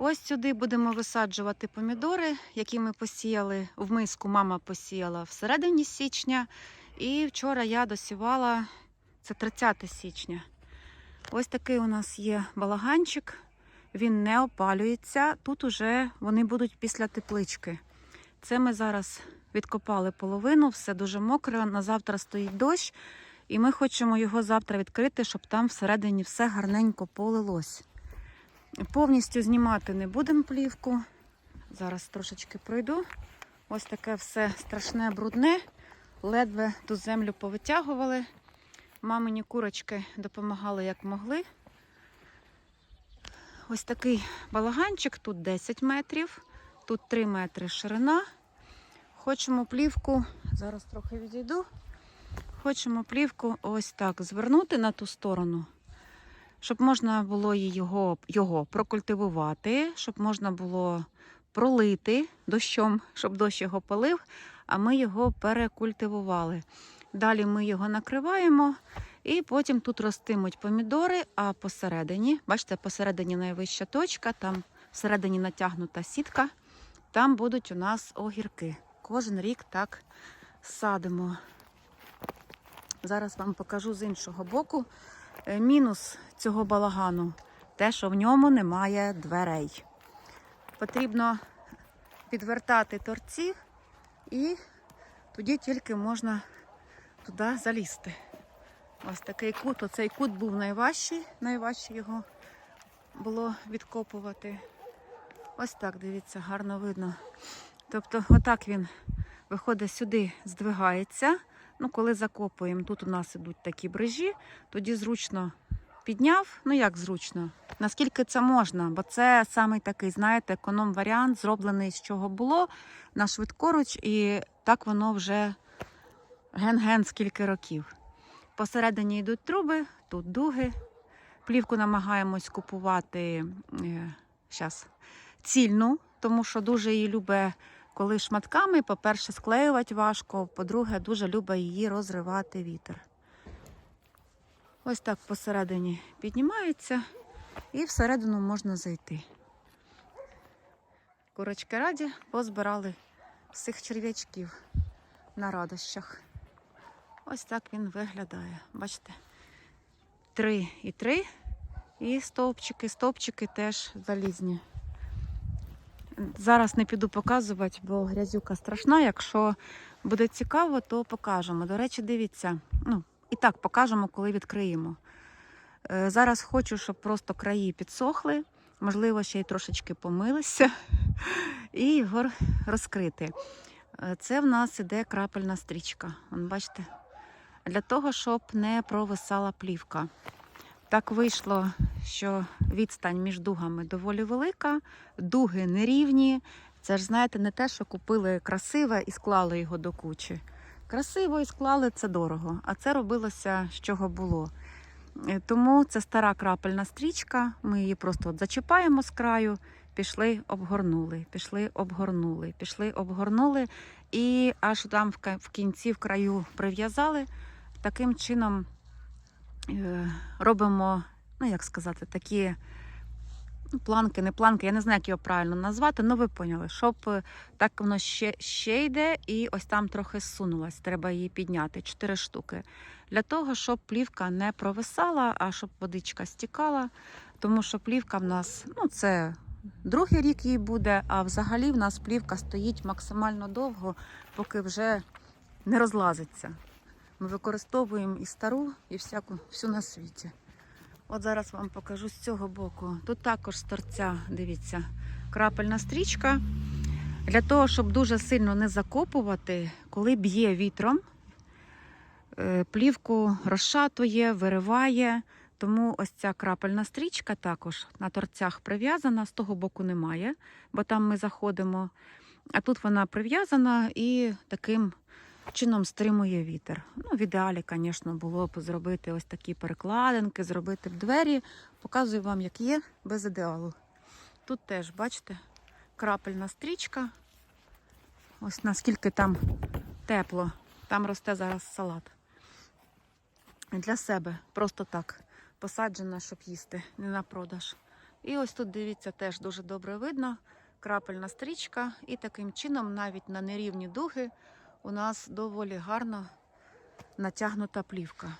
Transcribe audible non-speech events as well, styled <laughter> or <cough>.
Ось сюди будемо висаджувати помідори, які ми посіяли в миску. Мама посіяла всередині січня. І вчора я досівала це 30 січня. Ось такий у нас є балаганчик. Він не опалюється. Тут уже вони будуть після теплички. Це ми зараз відкопали половину, все дуже мокре. На завтра стоїть дощ, і ми хочемо його завтра відкрити, щоб там всередині все гарненько полилось. Повністю знімати не будемо плівку. Зараз трошечки пройду. Ось таке все страшне, брудне. Ледве ту землю повитягували. Мамині курочки допомагали як могли. Ось такий балаганчик, тут 10 метрів, тут 3 метри ширина. Хочемо плівку, зараз трохи відійду. Хочемо плівку ось так звернути на ту сторону, щоб можна було його, його прокультивувати, щоб можна було пролити дощом, щоб дощ його полив, а ми його перекультивували. Далі ми його накриваємо, і потім тут ростимуть помідори, а посередині, бачите, посередині найвища точка, там всередині натягнута сітка, там будуть у нас огірки. Кожен рік так садимо. Зараз вам покажу з іншого боку. Е, Мінус цього балагану те, що в ньому немає дверей. Потрібно підвертати торці, і тоді тільки можна туди залізти. Ось такий кут. Оцей кут був найважчий, найважче його було відкопувати. Ось так, дивіться, гарно видно. Тобто, отак він виходить сюди, здвигається. Ну, коли закопуємо, тут у нас ідуть такі брижі, тоді зручно підняв. Ну як зручно? Наскільки це можна? Бо це саме такий, знаєте, економ-варіант, зроблений з чого було на швидкоруч, і так воно вже ген-ген скільки років. Посередині йдуть труби, тут дуги. Плівку намагаємось купувати е, щас, цільну, тому що дуже її любить, коли шматками. По-перше, склеювати важко, по-друге, дуже любить її розривати вітер. Ось так посередині піднімається і всередину можна зайти. Курочки раді позбирали всіх черв'ячків на радощах. Ось так він виглядає. Бачите? Три і три. І стовпчики, стовпчики теж залізні. Зараз не піду показувати, бо грязюка страшна. Якщо буде цікаво, то покажемо. До речі, дивіться, ну, і так покажемо, коли відкриємо. Е, Зараз хочу, щоб просто краї підсохли, можливо, ще й трошечки помилися, <laughs> і його розкрити. Е, Це в нас іде крапельна стрічка. Бачите? Для того, щоб не провисала плівка. Так вийшло, що відстань між дугами доволі велика, дуги нерівні. Це ж, знаєте, не те, що купили красиве і склали його до кучі. Красиво і склали це дорого, а це робилося з чого було. Е, Тому це стара крапельна стрічка. Ми її просто от зачіпаємо з краю, пішли, обгорнули, пішли, обгорнули, пішли, обгорнули, і аж там в кінці в краю прив'язали. Таким чином робимо, ну як сказати, такі ну, планки, не планки, я не знаю, як його правильно назвати, але ви поняли, щоб е, так воно ще, ще йде і ось там трохи зсунулась. Треба її підняти, чотири штуки. Для того, щоб плівка не провисала, а щоб водичка стікала. Тому що плівка в нас, ну це другий рік їй буде, а взагалі в нас плівка стоїть максимально довго, поки вже не розлазиться. Ми використовуємо і стару, і всяку всю на світі. От зараз вам покажу з цього боку. Тут також з торця, дивіться, крапельна стрічка. Для того, щоб дуже сильно не закопувати, коли б'є вітром, е, плівку розшатує, вириває. Тому ось ця крапельна стрічка також на торцях прив'язана, з того боку немає, бо там ми заходимо. А тут вона прив'язана і таким чином стримує вітер. Ну, в ідеалі, звісно, було б зробити ось такі перекладинки, зробити б двері. Показую вам, як є, без ідеалу. Тут теж, бачите, крапельна стрічка. Ось наскільки там тепло. Там росте зараз салат. Для себе просто так посаджена, щоб їсти, не на продаж. І ось тут, дивіться, теж дуже добре видно. Крапельна стрічка, і таким чином, навіть на нерівні дуги, у нас доволі гарно натягнута плівка.